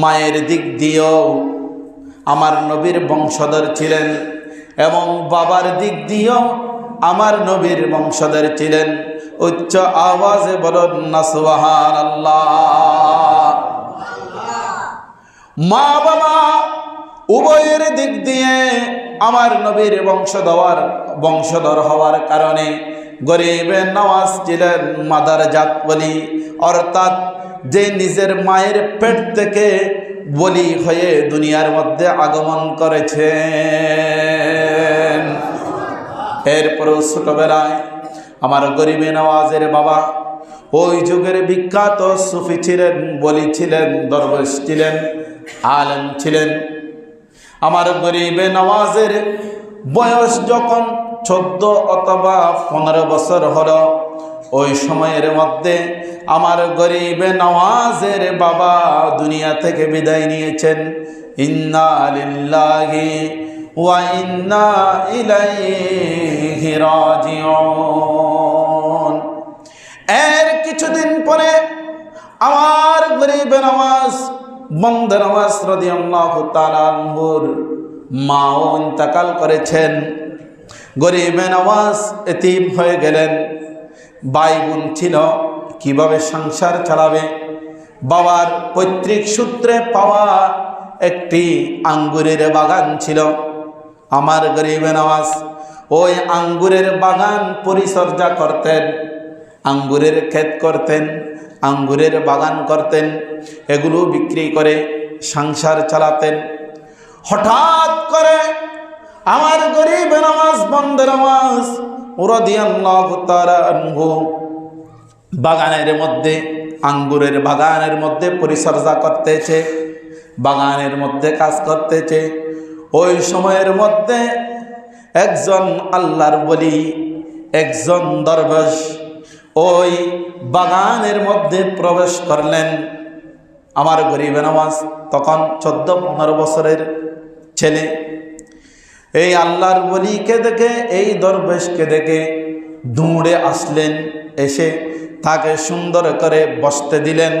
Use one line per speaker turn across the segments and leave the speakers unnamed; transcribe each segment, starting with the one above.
মায়ের দিক দিয়েও আমার নবীর বংশধর ছিলেন এবং বাবার দিক দিয়েও আমার নবীর বংশধর ছিলেন। উচ্চ আওয়াজে বলুন, সুবহানাল্লাহ। মা বাবা উভয়ের দিক দিয়ে আমার নবীর বংশধর বংশধর হওয়ার কারণে গরিবের নওয়াজ ছিলেন মাদার জাত বলি। অর্থাৎ যে নিজের মায়ের পেট থেকে বলি হয়ে দুনিয়ার মধ্যে আগমন করেছেন। এরপরেও ছোটবেলায় আমার গরিবে নওয়াজের বাবা ওই যুগের বিখ্যাত সুফি ছিলেন, বলি ছিলেন, দরবেশ ছিলেন, আলেম ছিলেন। আমার গরিবে নওয়াজের বয়স যখন চোদ্দ অথবা পনেরো বছর হল। ওই সময়ের মধ্যে আমার গরিবে নওয়াজের বাবা দুনিয়া থেকে বিদায় নিয়েছেন। ইন্না লিল্লাহি ওয়া ইন্না ইলাইহি রাজিউন। এর কিছুদিন পরে আমার গরিবে নওয়াজ, বন্ধ নওয়াজ রাদিয়াল্লাহু তাআলা আনহুর মাও ইন্তাকাল করেছেন। গরিবে নওয়াজ এতিম হয়ে গেলেন। ভাই বোন ছিল, কীভাবে সংসার চালাবে? বাবার পৈতৃক সূত্রে পাওয়া একটি আঙ্গুরের বাগান ছিল। আমার গরিবে নওয়াজ ওই আঙ্গুরের বাগান পরিচর্যা করতেন, আঙ্গুরের ক্ষেত করতেন, আঙ্গুরের বাগান করতেন, এগুলো বিক্রি করে সংসার চালাতেন। হঠাৎ করে আমার গরিব নামাজ বন্ধ নামাজ বাগানের মধ্যে, আঙ্গুরের বাগানের মধ্যে পরিচর্যা করতেছে, বাগানের মধ্যে কাজ করতেছে। ওই সময়ের মধ্যে একজন আল্লাহর বলি, একজন দরবেশ ওই বাগানের মধ্যে প্রবেশ করলেন। আমার গরিব নামাজ তখন চোদ্দ পনেরো বছরের ছেলে এই আল্লাহর বলিকে দেখে, এই দরবেশকে দেখে দৌড়ে আসলেন, এসে তাকে সুন্দর করে বসতে দিলেন।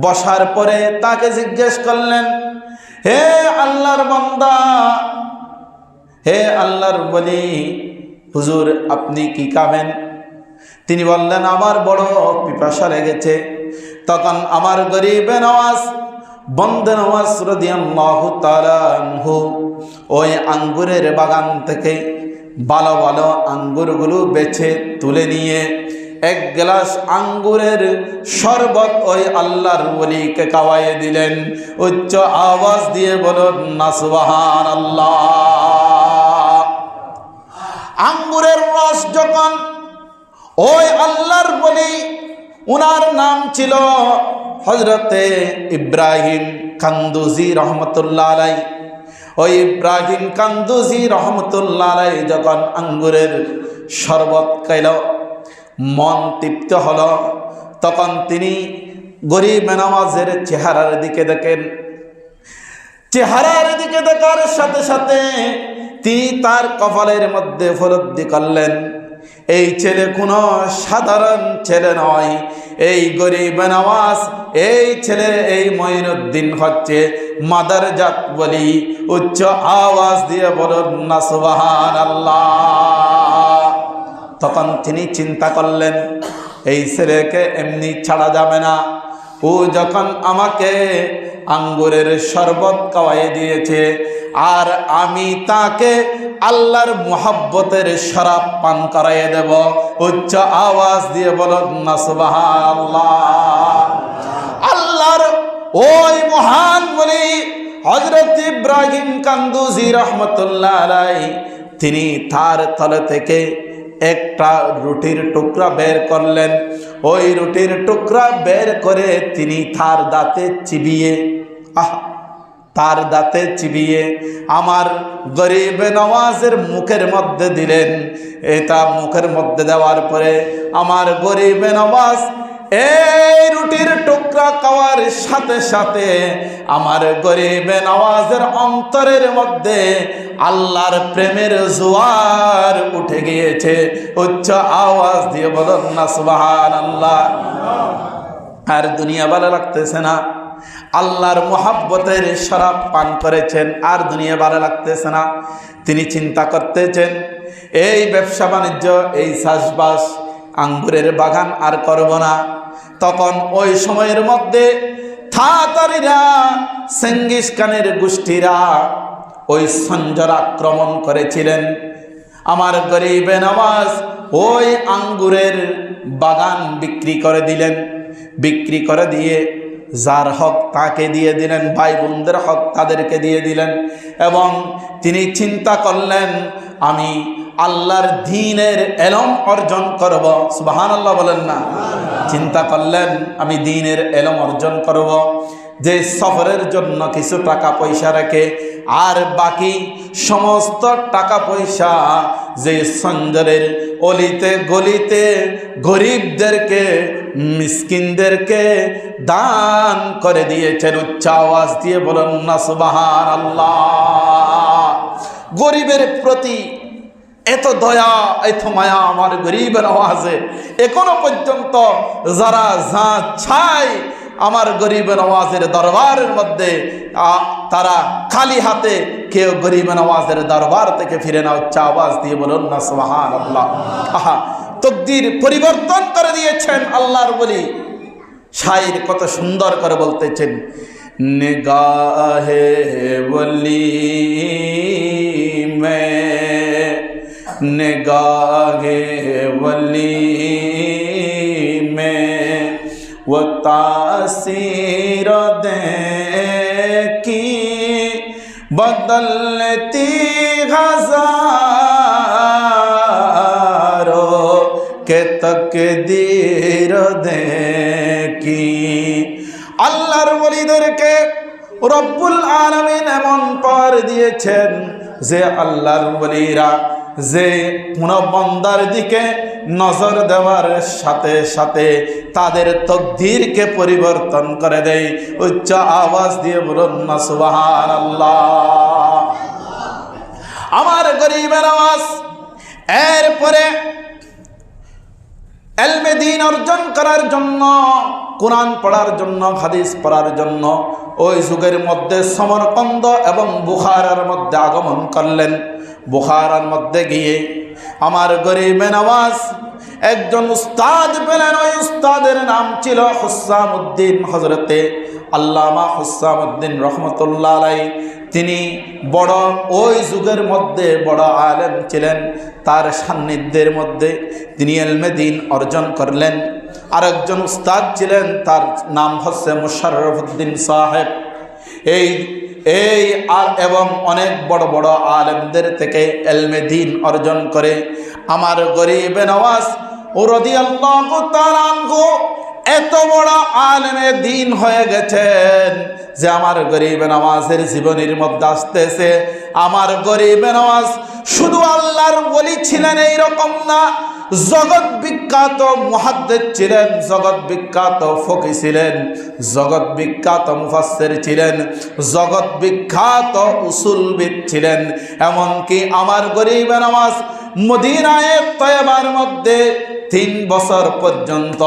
বসার পরে তাকে জিজ্ঞেস করলেন, হে আল্লাহর বান্দা, হে আল্লাহর বলি হুজুর আপনি কি খাবেন? তিনি বললেন, আমার বড় পিপাসা লেগেছে। তখন আমার গরিবে নওয়াজ বন্দে নওয়াজ রদিয়াল্লাহু তাআলা ওই আঙ্গুরের বাগান থেকে ভালো ভালো আঙ্গুরগুলো বেছে তুলে নিয়ে এক গ্লাস আঙ্গুরের শরবত ওই আল্লাহর ওলিকে খাওয়াইয়ে দিলেন। উচ্চ আওয়াজ দিয়ে বলুন না আল্লাহ আঙ্গুরের রস যখন ওই আল্লাহর বলি উনার নাম ছিল হজরতে ইব্রাহিম কান্দুজি রহমতুল্লাহ আলাই ওই ইব্রাহিম কান্দুজি রহমতুল্লাহ আলাই যখন আঙ্গুরের শরবত খাইল, মন তৃপ্ত হল, তখন তিনি গরিব নামাজের চেহারার দিকে দেখেন। চেহারার দিকে দেখার সাথে সাথে তিনি তার কপালের মধ্যে উপলব্ধি করলেন। এই ছেলে কোনো সাধারণ ছেলে নয়। এই গরিব নওয়াজ, এই ছেলে এই মঈনুদ্দিন হচ্ছে মাদার জাত বলি। উচ্চ আওয়াজ দিয়ে বলুন না সুবাহান আল্লাহ তখন তিনি চিন্তা করলেন, এই ছেলেকে এমনি ছাড়া যাবে না। ও যখন আমাকে আঙ্গুরের শরবত খাওয়াই দিয়েছে, আর আমি তাকে আল্লাহর মোহাব্বতের শরাব পান করাইয়ে দেব। উচ্চ আওয়াজ দিয়ে বল আল্লাহর ওই মহান বলি হজরত ইব্রাহিম কান্দুজি রহমতুল্লাহ আলাই তিনি তার তলে থেকে একটা রুটির টুকরা বের করলেন। ওই রুটির টুকরা বের করে তিনি তার দাঁতে চিবিয়ে, আহ তার দাঁতে চিবিয়ে আমার গরিব নওয়াজের মুখের মধ্যে দিলেন। এটা মুখের মধ্যে দেওয়ার পরে আমার গরিব নওয়াজ এই রুটির টুকরা খাওয়ার সাথে সাথে আমার গরিব নওয়াজের অন্তরের মধ্যে আল্লাহর প্রেমের জোয়ার উঠে গিয়েছে। উচ্চ আওয়াজ দিয়ে বলুন না সুবাহান আল্লাহ আর দুনিয়া ভালো লাগতেছে না? আল্লাহর মোহাব্বতের শরাব পান করেছেন, আর দুনিয়া ভালো লাগতেছে না। তিনি চিন্তা করতেছেন, এই ব্যবসা বাণিজ্য, এই চাষবাস আঙ্গুরের বাগান আর করব না। তখন ওই সময়ের মধ্যে থাতারিরা সেঙ্গিস খানের গোষ্ঠীরা ওই সঞ্জর আক্রমণ করেছিলেন। আমার গরিবে নওয়াজ ওই আঙ্গুরের বাগান বিক্রি করে দিলেন। বিক্রি করে দিয়ে যার হক তাকে দিয়ে দিলেন, ভাই বোনদের হক তাদেরকে দিয়ে দিলেন এবং তিনি চিন্তা করলেন, আমি আল্লাহর দিনের এলম অর্জন করব। সুবাহান আল্লাহ বলেন না। চিন্তা করলেন, আমি দিনের এলম অর্জন করব। যে সফরের জন্য কিছু টাকা পয়সা রাখে, আর বাকি সমস্ত টাকা পয়সা যে সঞ্জরের অলিতে গলিতে গরিবদেরকে, মিসকিনদেরকে দান করে দিয়েছেন। উচ্চ আওয়াজ দিয়ে বলেন না সুবাহান আল্লাহ গরিবের প্রতি এত দয়া, এত মায়া আমার গরিবের আওয়াজে। এখনও পর্যন্ত যারা যা ছাই আমার গরিব নওয়াজের দরবারের মধ্যে তারা খালি হাতে কেউ গরিব নওয়াজের দরবার থেকে ফিরে না উচ্চ আওয়াজ দিয়ে বলুন না সোহান আল্লাহ আহা, তকদির পরিবর্তন করে দিয়েছেন আল্লাহর বলি। শাইর কত সুন্দর করে বলতেছেন, নিগাহে বলি মে, নিগাহে বলি তাসির কি বদলতি بدلتی কে তক দীর কি আল্লাহর বলিদেরকে রব্বুল আলমিন এমন পর দিয়েছেন যে আল্লাহর বলিরা যে কোনো বন্দার দিকে নজর দেওয়ার সাথে সাথে তাদের তকদিরকে পরিবর্তন করে দেয়। উচ্চ আওয়াজ দিয়ে বলুন না সুবাহান আল্লাহ আমার গরিবের আওয়াজ। এরপরে এলমে দিন অর্জন করার জন্য, কোরআন পড়ার জন্য, হাদিস পড়ার জন্য ওই যুগের মধ্যে সমরকন্দ এবং বুখারার মধ্যে আগমন করলেন। বুখারার মধ্যে গিয়ে আমার গরিবে নওয়াজ, একজন উস্তাদ পেলেন, ওই উস্তাদের নাম ছিল হুসামুদ্দিন হজরতে আল্লামা হুসামুদ্দিন রহমতুল্লাহ আলাই। তিনি বড়, ওই যুগের মধ্যে বড় আলেম ছিলেন, তার সান্নিধ্যের মধ্যে তিনি এলমেদিন অর্জন করলেন। আরেকজন উস্তাদ ছিলেন, তার নাম হচ্ছে মুশারফুদ্দিন সাহেব। এই এই আর এবং অনেক বড় বড় আলেমদের থেকে এলমে দিন অর্জন করে আমার গরিবে নওয়াজ রদি এত বড় আলেমে দিন হয়ে গেছেন যে আমার গরিব নওয়াজের জীবনের মধ্যে আসতেছে। আমার গরিব নওয়াজ শুধু আল্লাহর বলি ছিলেন এইরকম না জগৎ বিখ্যাত মহাদ্দের ছিলেন, জগৎ বিখ্যাত ফকি ছিলেন, জগৎ বিখ্যাত মুফাসের ছিলেন, জগৎ বিখ্যাত উসুলবিদ ছিলেন। এমনকি আমার গরিব নামাজ মদিনায় তয়বার মধ্যে তিন বছর পর্যন্ত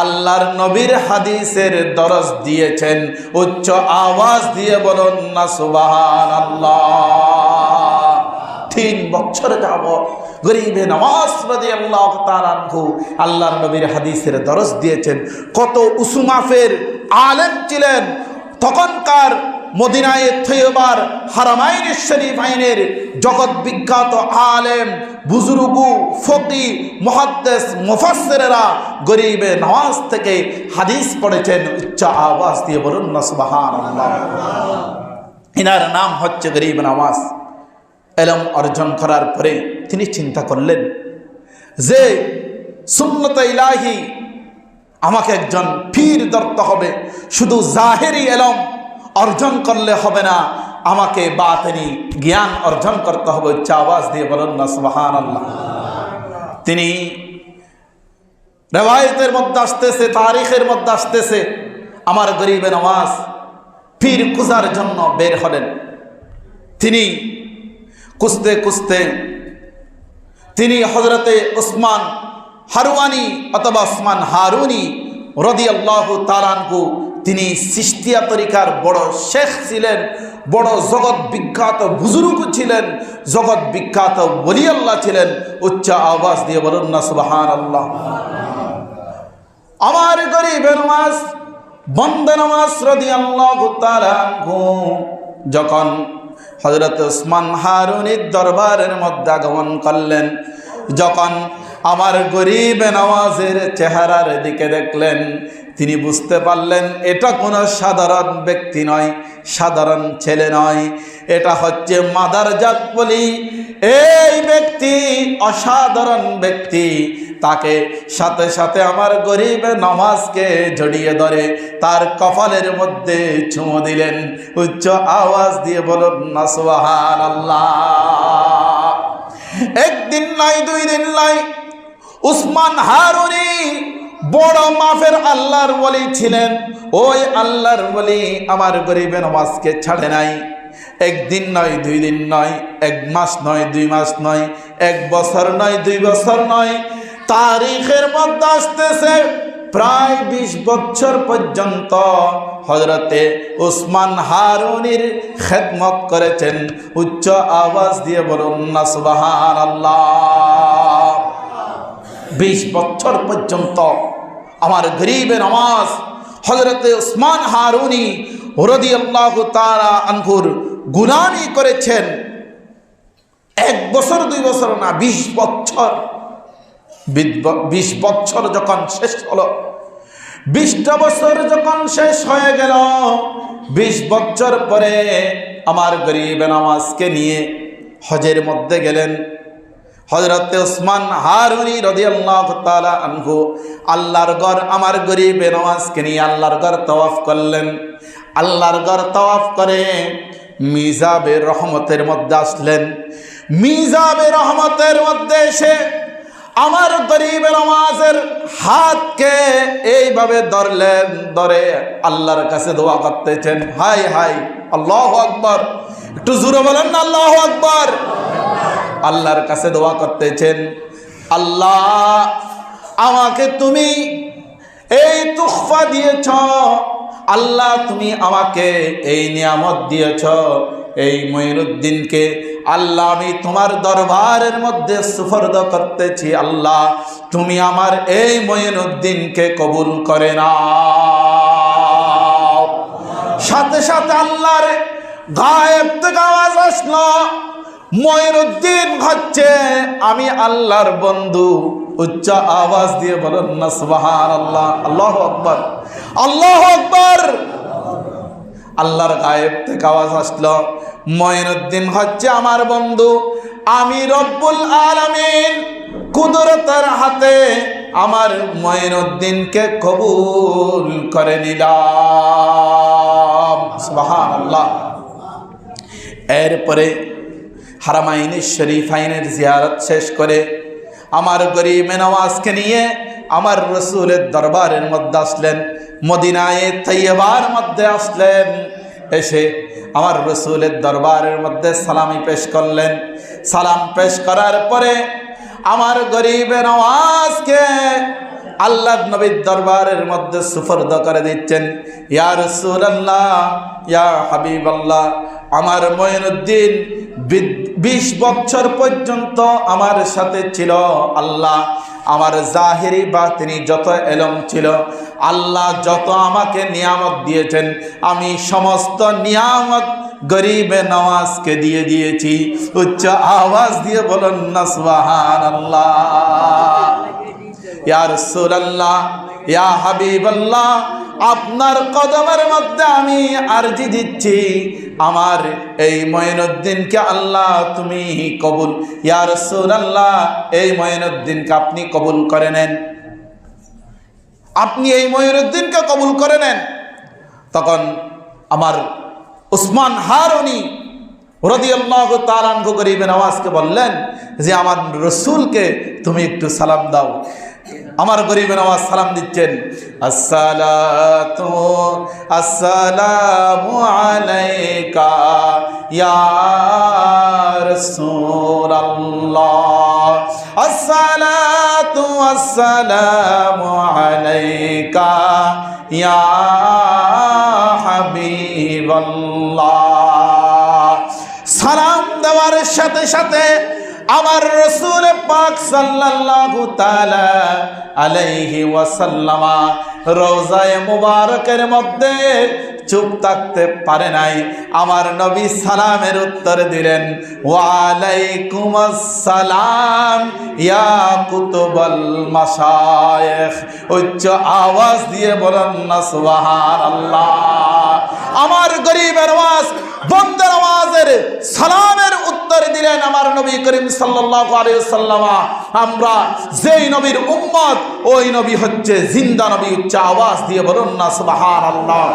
আল্লাহর নবীর হাদিসের দরজ দিয়েছেন, উচ্চ আওয়াজ দিয়ে বলুন না সুবাহান আল্লাহ তিন বছর যাব গরিবে নওয়াজ রাজি আল্লাহ তারানহু আল্লাহর নবীর হাদিসের দরজ দিয়েছেন। কত উসুমাফের আলেম ছিলেন। তখনকার মদিনায় থৈবার হারামাইন শরীফ আইনের জগৎ বিখ্যাত আলেম, বুজুর্গু, ফকি মহাদ্দেশ মুফাসসিরেরা গরিবে নওয়াজ থেকে হাদিস পড়েছেন। উচ্চ আওয়াজ দিয়ে বলুন না, সুবহানাল্লাহ। ইনার নাম হচ্ছে গরিব নওয়াজ। এলম অর্জন করার পরে তিনি চিন্তা করলেন যে সুন্নত ইলাহি আমাকে একজন পীর ধরতে হবে। শুধু জাহেরি এলম অর্জন করলে হবে না, আমাকে বাতেনি জ্ঞান অর্জন করতে হবে। উচ্চ আওয়াজ দিয়ে বলেন না সুবাহান আল্লাহ তিনি রেওয়ায়তের মধ্যে আসতেছে, তারিখের মধ্যে আসতেছে। আমার গরিবে নওয়াজ পীর কুজার জন্য বের হলেন। তিনি কুস্তে কুস্তে তিনি হজরতে উসমান হারুয়ানি অথবা উসমান হারুনি রদি আল্লাহ তালানকু তিনি সিস্তিয়া তরিকার বড় শেখ ছিলেন, বড় জগৎ বিখ্যাত বুজুর্গ ছিলেন, জগৎ বিখ্যাত বলি আল্লাহ ছিলেন। উচ্চ আওয়াজ দিয়ে বলুন না সুবাহান আল্লাহ আমার গরিব নামাজ বন্দে রদি আল্লাহ তালানকু যখন হজরত উসমান হারুনির দরবারের মধ্যে আগমন করলেন। যখন আমার গরিব নওয়াজের চেহারার দিকে দেখলেন, তিনি বুঝতে পারলেন, এটা কোনো সাধারণ ব্যক্তি নয়, সাধারণ ছেলে নয়। এটা হচ্ছে মাদার জাত বলি এই ব্যক্তি অসাধারণ ব্যক্তি। তাকে সাথে সাথে আমার গরিব নমাজকে জড়িয়ে ধরে তার কপালের মধ্যে চুমো দিলেন। উচ্চ আওয়াজ দিয়ে বলুন না সুবহান আল্লাহ একদিন নাই, দুই দিন নাই, উসমান হারুনি বড় মাফের আল্লাহর বলি ছিলেন। ওই আল্লাহর বলি আমার গরিবের নমাজকে ছাড়ে নাই। একদিন নয়, দুই দিন নয়, এক মাস নয়, দুই মাস নয়, এক বছর নয়, দুই বছর নয়। তারিখের মধ্যে আসতেছে প্রায় বিশ বছর পর্যন্ত হজরতে উসমান হারুনির খেদমত করেছেন। উচ্চ আওয়াজ দিয়ে বলুন না সুবাহান আল্লাহ বিশ বছর পর্যন্ত আমার গরিবের নামাজ হজরতে উসমান হারুনি হরদি আল্লাহ তারা আনহুর গুলামি করেছেন। এক বছর, দুই বছর না, বিশ বছর। বিশ বছর যখন শেষ হলো, বিশটা বছর যখন শেষ হয়ে গেল, বিশ বছর পরে আমার গরিব নামাজকে নিয়ে হজের মধ্যে গেলেন। হজরত উসমান হারুনি রদি আল্লাহ আনহু আল্লাহর গড় আমার গরিব নওয়াজকে নিয়ে আল্লাহর গড় তওয়াফ করলেন। আল্লাহর গড় তওয়াফ করে মিজাবের রহমতের মধ্যে আসলেন। মিজাবের রহমতের মধ্যে এসে আমার গরিব নওয়াজের হাতকে এইভাবে ধরলেন, ধরে আল্লাহর কাছে দোয়া করতেছেন। হাই হাই, আল্লাহ আকবর। একটু জোরে বলেন না, আল্লাহ আকবর। আল্লাহর কাছে দোয়া করতেছেন, আল্লাহ, আমাকে তুমি এই তুফা দিয়েছ আল্লাহ, তুমি আমাকে এই নিয়ামত দিয়েছ, এই মঈনুদ্দিনকে। আল্লাহ, আমি তোমার দরবারের মধ্যে সুফর্দ করতেছি, আল্লাহ, তুমি আমার এই মঈনুদ্দিনকে কবুল করে না সাথে সাথে আল্লাহর গায়েব আওয়াজ আসলো ময়ূরুদ্দিন হচ্ছে আমি আল্লাহর বন্ধু। উচ্চ আওয়াজ দিয়ে বলেন না সুবাহান আল্লাহ আল্লাহ আকবর। আল্লাহ আকবর। আল্লাহর গায়েব থেকে আওয়াজ আসলো। ময়নুদ্দিন হচ্ছে আমার বন্ধু। আমি রব্বুল আলামিন কুদরতের হাতে আমার ময়নুদ্দিনকে কবুল করে নিলাম। সুবহানাল্লাহ। এরপরে হারামাইনের শরীফাইনের জিয়ারত শেষ করে আমার গরিব নওয়াজকে নিয়ে আমার রসুলের দরবারের মধ্যে আসলেন। মদিনায় তৈবার মধ্যে আসলেন। এসে আমার রসুলের দরবারের মধ্যে সালামি পেশ করলেন। সালাম পেশ করার পরে আমার গরিব নওয়াজকে আল্লাহ নবীর দরবারের মধ্যে সুফর্দ করে দিচ্ছেন। ইয়া রসুল আল্লাহ ইয়া হাবিব আল্লাহ আমার মঈনুদ্দিন বিশ বছর পর্যন্ত আমার সাথে ছিল আল্লাহ। আমার জাহেরি বা তিনি যত এলম ছিল, আল্লাহ যত আমাকে নিয়ামত দিয়েছেন, আমি সমস্ত নিয়ামত গরিবে নওয়াজকে দিয়ে দিয়েছি। উচ্চ আওয়াজ দিয়ে বলুন না সুবাহান আল্লাহ ইয়ার সুরাল্লাহ ইয়া হাবিবাল্লাহ আপনার কদমের মধ্যে আমি আরজি দিচ্ছি। আমার এই মঈনুদ্দিনকে আল্লাহ তুমি কবুল। ইয়া আল্লাহ এই মঈনুদ্দিনকে আপনি কবুল করে নেন। আপনি এই মঈনুদ্দিনকে কবুল করে নেন। তখন আমার উসমান হারুনি রদিয়াল্লাহ তালানহু গরিবের আওয়াজকে বললেন যে, আমার রসুলকে তুমি একটু সালাম দাও। আমার গরিবের আওয়াজ সালাম দিচ্ছেন। আসসালাতু আসসালামু আলাইকা ইয়া ইয়া সালাম দেওয়ার সাথে সাথে আমার রসুল পাক তাআলা আলাইহি ওয়াসাল্লামা রওজায়ে মুবারকের মধ্যে চুপ থাকতে পারে নাই। আমার নবী সালামের উত্তর দিলেন, ওয়ালাইকুম আসসালাম ইয়া কুতুবাল মাশায়েখ। উচ্চ আওয়াজ দিয়ে বলেন, না, সুবহানাল্লাহ। আমার গরিবের আওয়াজ বন্দের আওয়াজের সালামের উত্তর দিলেন আমার নবী করিম সাল্লাহ আমরা যেই নবীর উম্মত, ওই নবী হচ্ছে জিন্দা নবী, উচ্চ আওয়াজ দিয়ে বলুন না, সুবহানাল্লাহ।